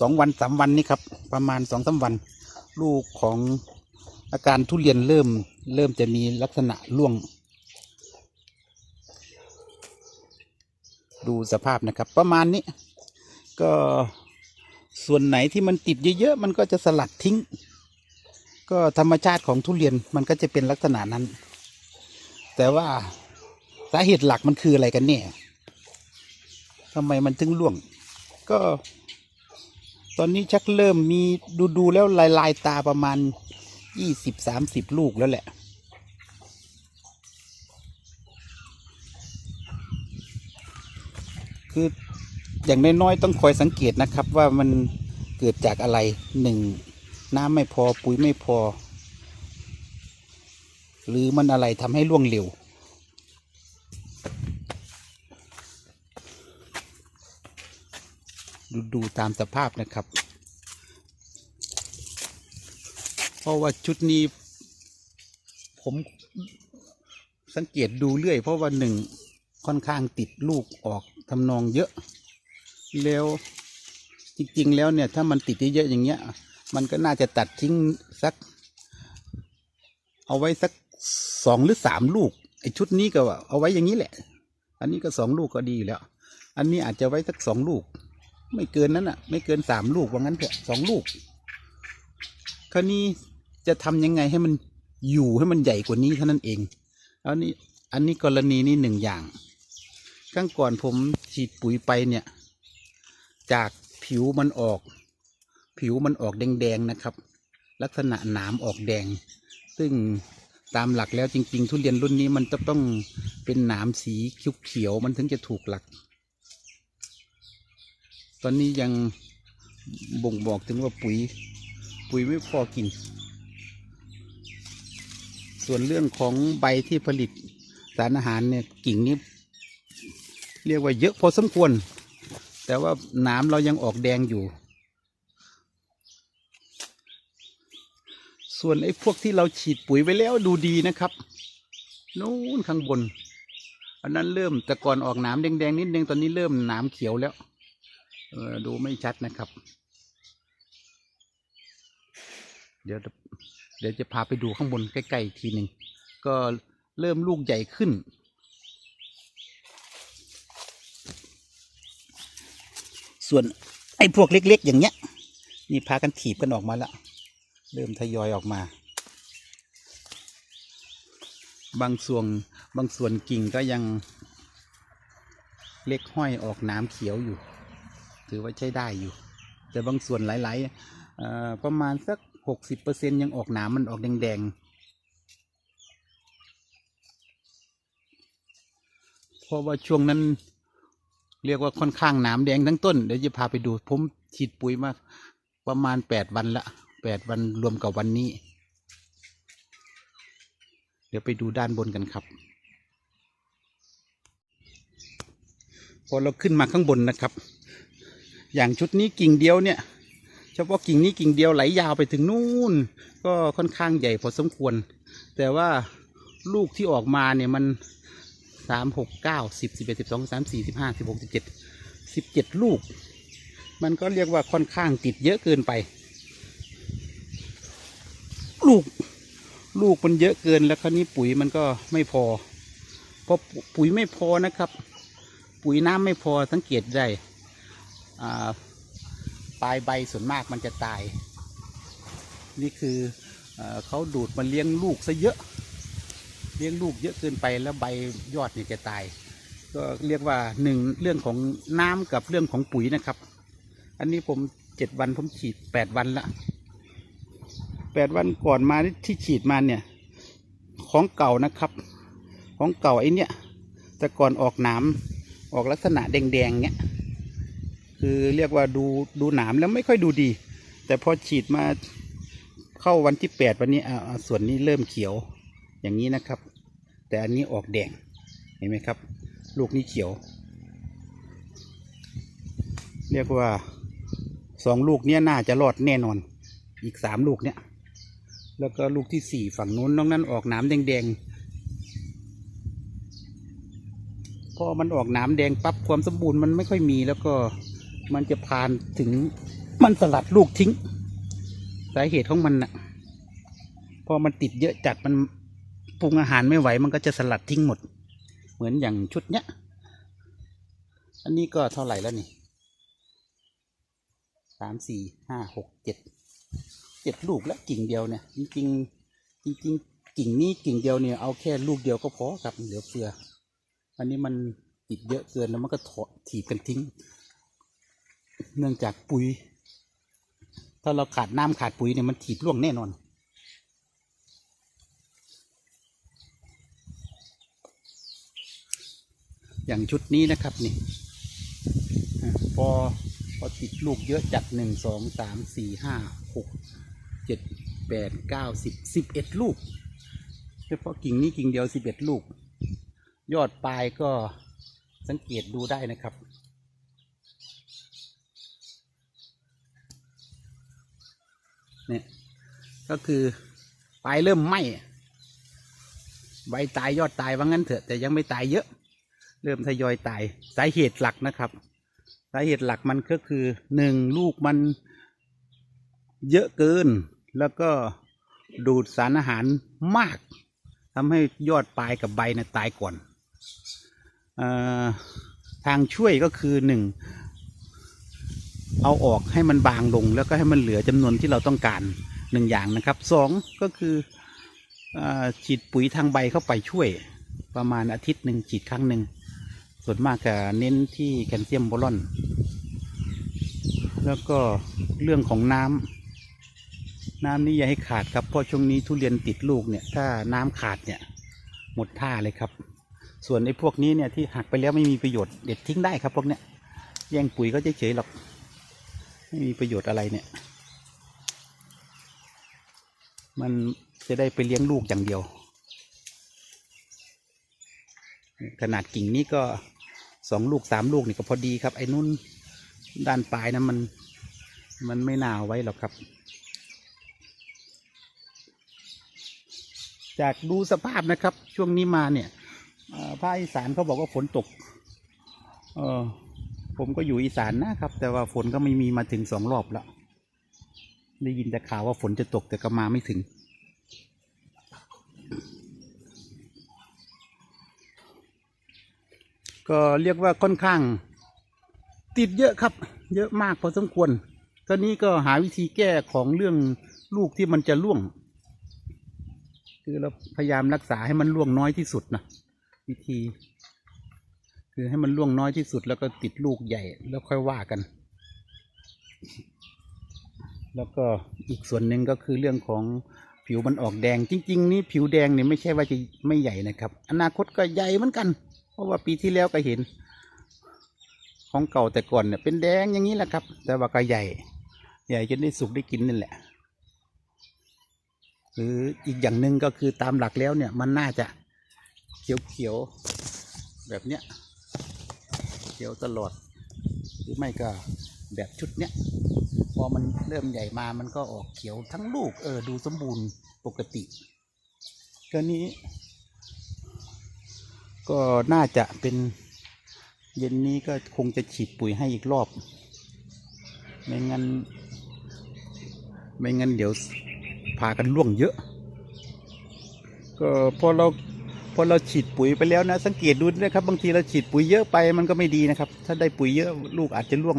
สองวันสามวันนี่ครับ ประมาณสองสามวัน ลูกของอาการทุเรียนเริ่มเริ่มจะมีลักษณะร่วง ดูสภาพนะครับ ประมาณนี้ ก็ส่วนไหนที่มันติดเยอะๆมันก็จะสลัดทิ้ง ก็ธรรมชาติของทุเรียนมันก็จะเป็นลักษณะนั้น แต่ว่าสาเหตุหลักมันคืออะไรกันเนี่ยทำไมมันถึงร่วง ก็ ตอนนี้ชักเริ่มมีดูดูแล้วลายลายตาประมาณยี่สิบสามสิบลูกแล้วแหละ คืออย่างน้อยๆต้องคอยสังเกตนะครับว่ามันเกิดจากอะไรหนึ่งน้ำไม่พอปุ๋ยไม่พอ หรือมันอะไรทำให้ร่วงเร็ว ดูดูตามสภาพนะครับ เพราะว่าชุดนี้ ผมสังเกตดูเรื่อย เพราะว่าหนึ่งค่อนข้างติดลูกออกทำนองเยอะ แล้วจริง ๆ แล้วเนี่ยถ้ามันติดเยอะๆอย่างเงี้ย มันก็น่าจะตัดทิ้งสัก เอาไว้สักสองหรือสามลูกไอชุดนี้ก็ว่าเอาไว้อย่างนี้แหละ อันนี้ก็สองลูกก็ดีอยู่แล้ว อันนี้อาจจะไว้สักสองลูก ไม่เกินนั้นอะ ไม่เกินสามลูกว่างั้นเถอะสองลูก คราวนี้จะทำยังไงให้มันอยู่ให้มันใหญ่กว่านี้เท่านั้นเองอันนี้อันนี้กรณีนี้หนึ่งอย่างครั้งก่อนผมฉีดปุ๋ยไปเนี่ย จากผิวมันออก ผิวมันออกแดงๆนะครับ ลักษณะหนามออกแดง ซึ่งตามหลักแล้วจริง ๆ ทุเรียนรุ่นนี้มันจะต้องเป็นหนามสีเขียวๆมันถึงจะถูกหลัก ตอนนี้ยังบ่งบอกถึงว่าปุ๋ย ปุ๋ยไม่พอกิน ส่วนเรื่องของใบที่ผลิตสารอาหารเนี่ยกิ่งนี้ เรียกว่าเยอะพอสมควร แต่ว่านามเรายังออกแดงอยู่ ส่วนไอ้พวกที่เราฉีดปุ๋ยไว้แล้วดูดีนะครับนู้นข้างบน อันนั้นเริ่มแต่ก่อนออกหนามแดงๆนิดนึงตอนนี้เริ่มหนามเขียวแล้ว ดูไม่ชัดนะครับ เดี๋ยวเดี๋ยวจะพาไปดูข้างบนใกล้ๆอีกทีหนึ่งก็เริ่มลูกใหญ่ขึ้น ส่วนไอ้พวกเล็ก ๆ อย่างเงี้ย นี่พากันถีบกันออกมาแล้ว เริ่มทยอยออกมา บางส่วนบางส่วนกิ่งก็ยังเล็กห้อยออกน้ำเขียวอยู่ ถือว่าใช้ได้อยู่ แต่บางส่วนหลายๆประมาณสักหกสิบเปอร์เซ็นยังออกหนามมันออกแดงๆ เพราะว่าช่วงนั้นเรียกว่าค่อนข้างหนามแดงทั้งต้น เดี๋ยวจะพาไปดู ผมฉีดปุ๋ยมาประมาณแปดวันละแปดวันรวมกับวันนี้ เดี๋ยวไปดูด้านบนกันครับพอเราขึ้นมาข้างบนนะครับ อย่างชุดนี้กิ่งเดียวเนี่ยเฉพาะกิ่งนี้กิ่งเดียวไหลยาวไปถึงนู่น ก็ค่อนข้างใหญ่พอสมควร แต่ว่าลูกที่ออกมาเนี่ยมันสามหกเก้าสิบสิบเอ็ดสิบสองสามสี่สิบห้าสิบหกสิบเจ็ดสิบเจ็ดลูก มันก็เรียกว่าค่อนข้างติดเยอะเกินไป ลูก ลูกมันเยอะเกินแล้วคราวนี้ปุ๋ยมันก็ไม่พอพอปุ๋ยไม่พอนะครับ ปุ๋ยน้ำไม่พอสังเกตได้ ปลายใบส่วนมากมันจะตาย นี่คือเอเขาดูดมาเลี้ยงลูกซะเยอะ เลี้ยงลูกเยอะเกินไปแล้วใบยอดเนี่ยจะตาย ก็เรียกว่าหนึ่งเรื่องของน้ำกับเรื่องของปุ๋ยนะครับ อันนี้ผมเจ็ดวันผมฉีดแปดวันละแปดวันก่อนมาที่ฉีดมาเนี่ยของเก่านะครับ ของเก่าไอ้เนี่ยแต่ก่อนออกหนามออกลักษณะแดงๆเนี่ย คือเรียกว่าดูดูหนามแล้วไม่ค่อยดูดี แต่พอฉีดมาเข้าวันที่แปดวันนี้อ่าอ่าส่วนนี้เริ่มเขียวอย่างนี้นะครับ แต่อันนี้ออกแดงเห็นไหมครับ ลูกนี้เขียว เรียกว่าสองลูกเนี้ยน่าจะรอดแน่นอน อีกสามลูกเนี้ยแล้วก็ลูกที่สี่ฝั่งนู้นน้องนั้นออกหนามแดงๆพอมันออกหนามแดงปั๊บความสมบูรณ์มันไม่ค่อยมีแล้วก็ มันจะผ่านถึงมันสลัดลูกทิ้ง สาเหตุของมันน่ะ พอมันติดเยอะจัดมันปรุงอาหารไม่ไหว มันก็จะสลัดทิ้งหมด เหมือนอย่างชุดเนี้ย อันนี้ก็เท่าไหร่แล้วนี่สามสี่ห้าหกเจ็ดเจ็ดลูกแล้วกิ่งเดียวเนี่ย จริงๆจริงกิ่งนี้กิ่งเดียวเนี่ยเอาแค่ลูกเดียวก็พอครับเหลือเฟือ อันนี้มันติดเยอะเกินแล้วมันก็ถอดถีบกันทิ้ง เนื่องจากปุ๋ย ถ้าเราขาดน้ำขาดปุ๋ยเนี่ยมันถีบร่วงแน่นอน อย่างชุดนี้นะครับนี่พอพอติดลูกเยอะจัดหนึ่งสองสามสี่ห้าหกเจ็ดแปดเก้าสิบสิบเอ็ดลูกเฉพาะกิ่งนี้กิ่งเดียวสิบเอ็ดลูก ยอดปลายก็สังเกตดูได้นะครับ เนี่ย ก็คือปลายเริ่มไหม้ใบตายยอดตายว่างั้นเถอะแต่ยังไม่ตายเยอะ เริ่มทยอยตายสาเหตุหลักนะครับสาเหตุหลักมันก็คือหนึ่งลูกมันเยอะเกิน แล้วก็ดูดสารอาหารมากทำให้ยอดปลายกับใบนะตายก่อนออทางช่วยก็คือหนึ่งเอาออกให้มันบางลง แล้วก็ให้มันเหลือจำนวนที่เราต้องการ หนึ่งอย่างนะครับสองก็คืออฉีดปุ๋ยทางใบเข้าไปช่วย ประมาณอาทิตย์หนึ่งฉีดครั้งหนึ่งส่วนมากก็เน้นที่แคลเซียมโบรอน แล้วก็เรื่องของน้ำน้ำนี่อย่าให้ขาดครับเพราะช่วงนี้ทุเรียนติดลูกเนี่ยถ้าน้ำขาดเนี่ยหมดท่าเลยครับ ส่วนไอ้พวกนี้เนี่ยที่หักไปแล้วไม่มีประโยชน์เด็ดทิ้งได้ครับพวกเนี้ยแย่งปุ๋ยก็เฉยๆหรอกไม่มีประโยชน์อะไรเนี่ย มันจะได้ไปเลี้ยงลูกอย่างเดียว ขนาดกิ่งนี้ก็สองลูกสามลูกนี่ก็พอดีครับ ไอ้นุ่นด้านปลายนะมันมันไม่น่าเอาไว้หรอกครับ จากดูสภาพนะครับ ช่วงนี้มาเนี่ยอ่าภาคอีสานเขาบอกว่าฝนตก เออผมก็อยู่อีสานนะครับ แต่ว่าฝนก็ไม่มีมาถึงสองรอบแล้ว ได้ยินแต่ข่าวว่าฝนจะตกแต่ก็มาไม่ถึง ก็เรียกว่าค่อนข้าง ติดเยอะครับ เยอะมากพอสมควรตอนนี้ก็หาวิธีแก้ของเรื่องลูกที่มันจะร่วง คือเราพยายามรักษาให้มันร่วงน้อยที่สุดนะวิธี คือให้มันร่วงน้อยที่สุดแล้วก็ติดลูกใหญ่แล้วค่อยว่ากัน แล้วก็อีกส่วนหนึ่งก็คือเรื่องของผิวมันออกแดงจริง ๆ นี่ผิวแดงเนี่ยไม่ใช่ว่าจะไม่ใหญ่นะครับ อนาคตก็ใหญ่เหมือนกัน เพราะว่าปีที่แล้วก็เห็น ของเก่าแต่ก่อนเนี่ยเป็นแดงอย่างนี้แหละครับ แต่ว่าก็ใหญ่ ใหญ่จนได้สุกได้กินนั่นแหละหรืออีกอย่างหนึ่งก็คือตามหลักแล้วเนี่ยมันน่าจะเขียวๆแบบเนี้ยเขียวตลอดหรือไม่ก็ แบบชุดเนี้ยพอมันเริ่มใหญ่มามันก็ออกเขียวทั้งลูกเออดูสมบูรณ์ปกติก็นี้ ก็น่าจะเป็นเย็นนี้ก็คงจะฉีดปุ๋ยให้อีกรอบ ไม่งั้น ไม่งั้นเดี๋ยวพากันล่วงเยอะ ก็พอเราพอเราฉีดปุ๋ยไปแล้วนะ สังเกตดูนะครับ บางทีเราฉีดปุ๋ยเยอะไปมันก็ไม่ดีนะครับ ถ้าได้ปุ๋ยเยอะลูกอาจจะร่วง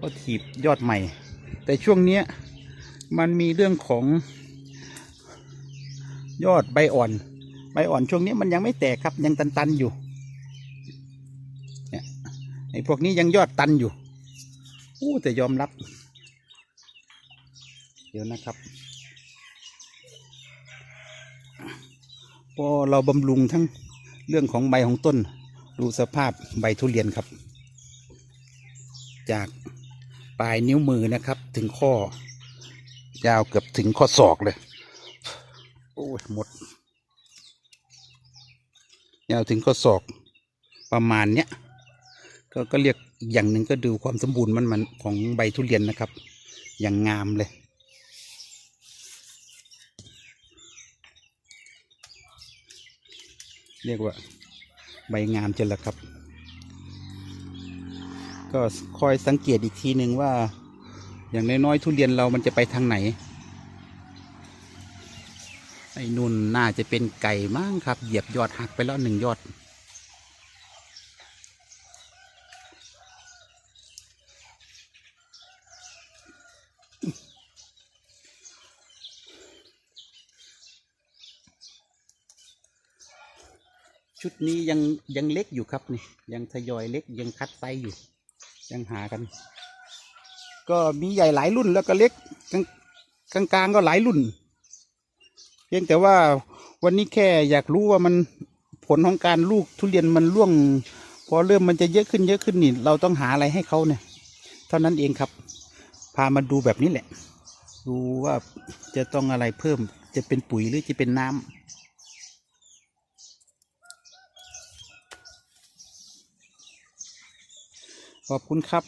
ก็ถีบยอดใหม่ แต่ช่วงเนี้ยมันมีเรื่องของยอดใบอ่อน ใบอ่อนช่วงนี้มันยังไม่แตกครับยังตันๆอยู่เนี่ยไอ้พวกนี้ยังยอดตันอยู่อู้แต่ยอมรับ เดี๋ยวนะครับพอเราบำรุงทั้งเรื่องของใบของต้น ดูสภาพใบทุเรียนครับ จาก ปลายนิ้วมือนะครับ ถึงข้อ ยาวเกือบถึงข้อศอกเลย โอ้ยหมด ยาวถึงข้อศอกประมาณเนี้ยก็ก็เรียกอีกอย่างหนึ่งก็ดูความสมบูรณ์มันมันของใบทุเรียนนะครับ อย่างงามเลย เรียกว่าใบงามจนละครับ ก็คอยสังเกตอีกทีหนึ่งว่า อย่างน้อยๆทุเรียนเรามันจะไปทางไหน ไอ้นุ่นน่าจะเป็นไก่มั้งครับ เหยียบยอดหักไปแล้วหนึ่งยอด ชุดนี้ยังยังเล็กอยู่ครับนี่ยังทยอยเล็กยังคัดไซส์อยู่ ยังหากัน ก็มีใหญ่หลายรุ่นแล้วก็เล็กกลางกลางๆก็หลายรุ่น เพียงแต่ว่าวันนี้แค่อยากรู้ว่ามันผลของการลูกทุเรียนมันร่วง พอเริ่มมันจะเยอะขึ้นเยอะขึ้นนี่ เราต้องหาอะไรให้เขาเนี่ย เท่านั้นเองครับ พามาดูแบบนี้แหละ ดูว่าจะต้องอะไรเพิ่มจะเป็นปุ๋ยหรือจะเป็นน้ำ ขอบคุณครับ